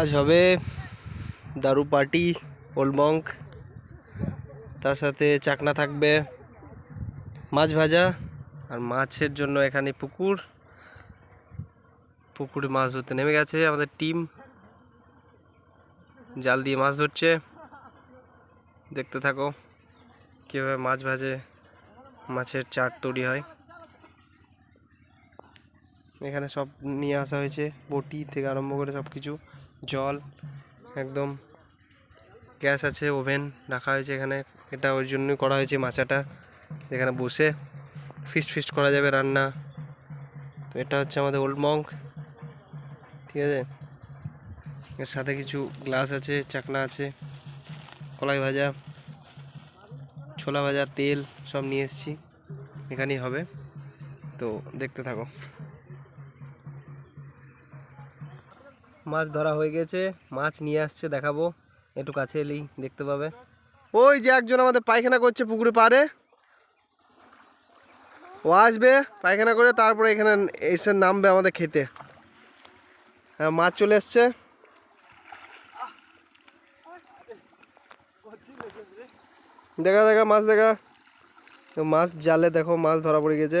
আজ হবে দারু পার্টি, ওলমঙ্ক, তার সাথে চাকনা থাকবে, মাছ ভাজা আর মাছের জন্য এখানে পুকুর। পুকুরে মাছ ধরতে নেমে গেছে আমাদের টিম। জাল দিয়ে মাছ ধরছে। দেখতে থাকো কীভাবে মাছ ভাজে, মাছের চাট তৈরি হয়। এখানে সব নিয়ে আসা হয়েছে, বটি থেকে আরম্ভ করে সব কিছু জল, একদম গ্যাস আছে, ওভেন রাখা হয়েছে এখানে। এটা ওই জন্যই করা হয়েছে মাচাটা এখানে বসে ফিস্ট ফিস্ট করা যাবে রান্না। তো এটা হচ্ছে আমাদের ওল্ড মঙ্ক, ঠিক আছে? এর সাথে কিছু গ্লাস আছে, চাকনা আছে, কলাই ভাজা, ছোলা ভাজা, তেল সব নিয়ে এসেছি। এখানেই হবে। তো দেখতে থাকো। মাছ ধরা হয়ে গেছে মাছ নিয়ে আসছে দেখাবো। একটু কাছে এলেই দেখতে পাবে। ওই যে একজন আমাদের পায়খানা করছে পুকুরে পারে ও আসবে পায়খানা করে তারপরে এখানে এসে নামবে আমাদের খেতে। হ্যাঁ মাছ চলে এসছে। দেখা দেখা মাছ দেখা। মাছ জালে দেখো মাছ ধরা পড়ে গেছে।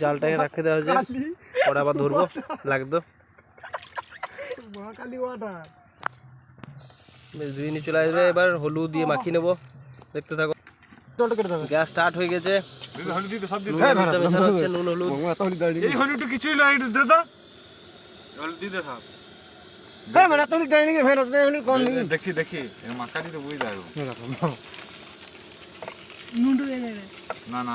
জালটাকে রাখতে দেওয়া হয়েছে পরে আবার ধরবো লাগতো বেশ দুই মিনিট চলে আসবে এবার হলুদ দিয়ে মাখিয়ে নেব। দেখতে থাকো। গ্যাস স্টার্ট হয়ে গেছে। হলুদ দিতে সব নুন হলুদটা মেশানো হচ্ছে নুন হলুদ। এই হলুদ কিছুই না একটু দে তো হলুদ দিতে দেখি দেখি। মাকারি তো বুঝে যাব। না না।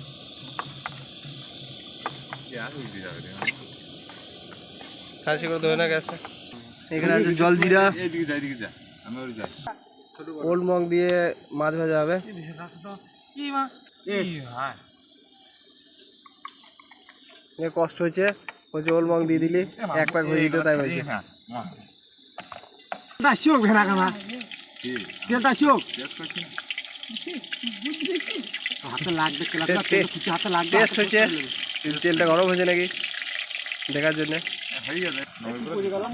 সাহসী জল জিরা। ওল্ড মগ দিয়ে মাছ ভাজা হবে। কষ্ট হয়েছে বলছে ওল্ড মগ দিয়ে দিলি এক পাক হয়ে দিত তাই বলছে। হাতে লাগবে হাতে লাগবে। তেলটা গরম হয়েছে নাকি? দেখার জন্যে।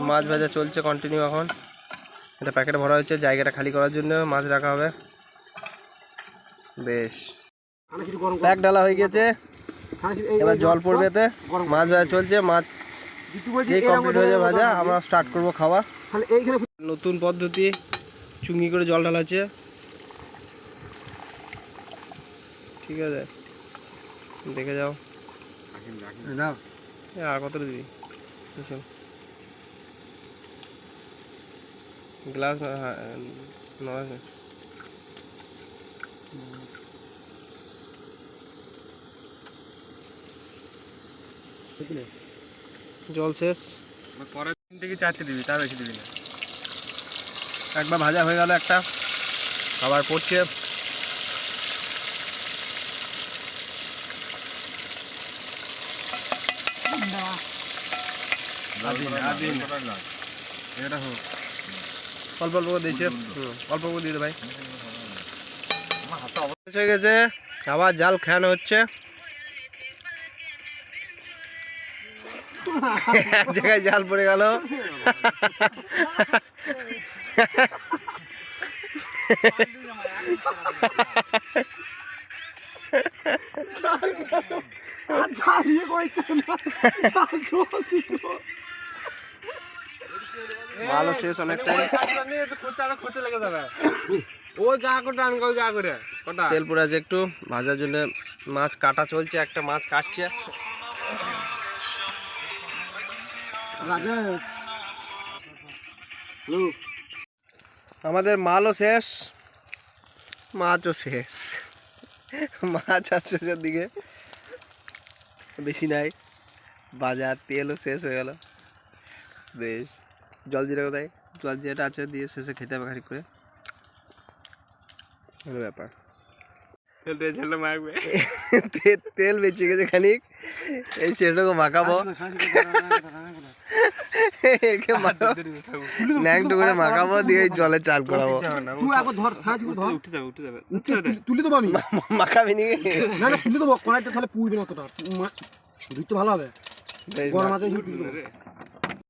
মাছ ভাজা চলছে কন্টিনিউ এখন। এটা প্যাকেট ভরা হয়েছে, জায়গাটা খালি করার জন্য মাছ রাখা হবে। বেশ। প্যাক ডালা হয়ে গেছে। এবার জল পড়বে এতে। মাছ ভাজা চলছে, মাছ কমপ্লিট হয়ে যাবে ভাজা, আমরা স্টার্ট করব খাওয়া। নতুন পদ্ধতি, চুঙ্গি করে জল ঢালা হচ্ছে ঠিক আছে? দেখে যাও। না এ, আর কত দিবি এসব। গ্লাস না- হ্যাঁ, নয় না। জল শেষ পরের দিন থেকে চারটে দিবি তার বেশি দিবি না একবার ভাজা হয়ে গেল একটা আবার পড়ছে এটা হোক। অল্প অল্প করে দিয়েছে। অল্প করে দিয়ে দে ভাই। আমার হাতে শেষ হয়ে গেছে। আবার জাল খেয়ানো হচ্ছে। এক জায়গায় জাল পড়ে গেল। জল দিত ভালো শেষ অনেকটাই। খরচা লেগে যাবে। ওই গা করে আন গা করে কটা? তেল পুরো আছে একটু ভাজার জন্য মাছ কাটা চলছে একটা মাছ কাটছে। আমাদের মালও শেষ মাছও শেষ। মাছ আসছে শেষের দিকে বেশি নাই। বাজার তেলও শেষ হয়ে গেল। বেশ। জল জিরা কোথায় জল জিরাটা আছে দিয়ে শেষে খেতে হবে খানিক করে। হলো ব্যাপার। তেল দিয়ে বেঁচে গেছে খানিক। এই সেটাকে মাখাবো। ন্যাংটো করে মাখাবো দিয়ে জলে চাল করাবো। তুলি- দেবো আমি। মাখাবি নি না না তুলে দেবো কড়াইটা তাহলে পুড়বে না অতটা। ধুইতে ভালো হবে। গরম আছে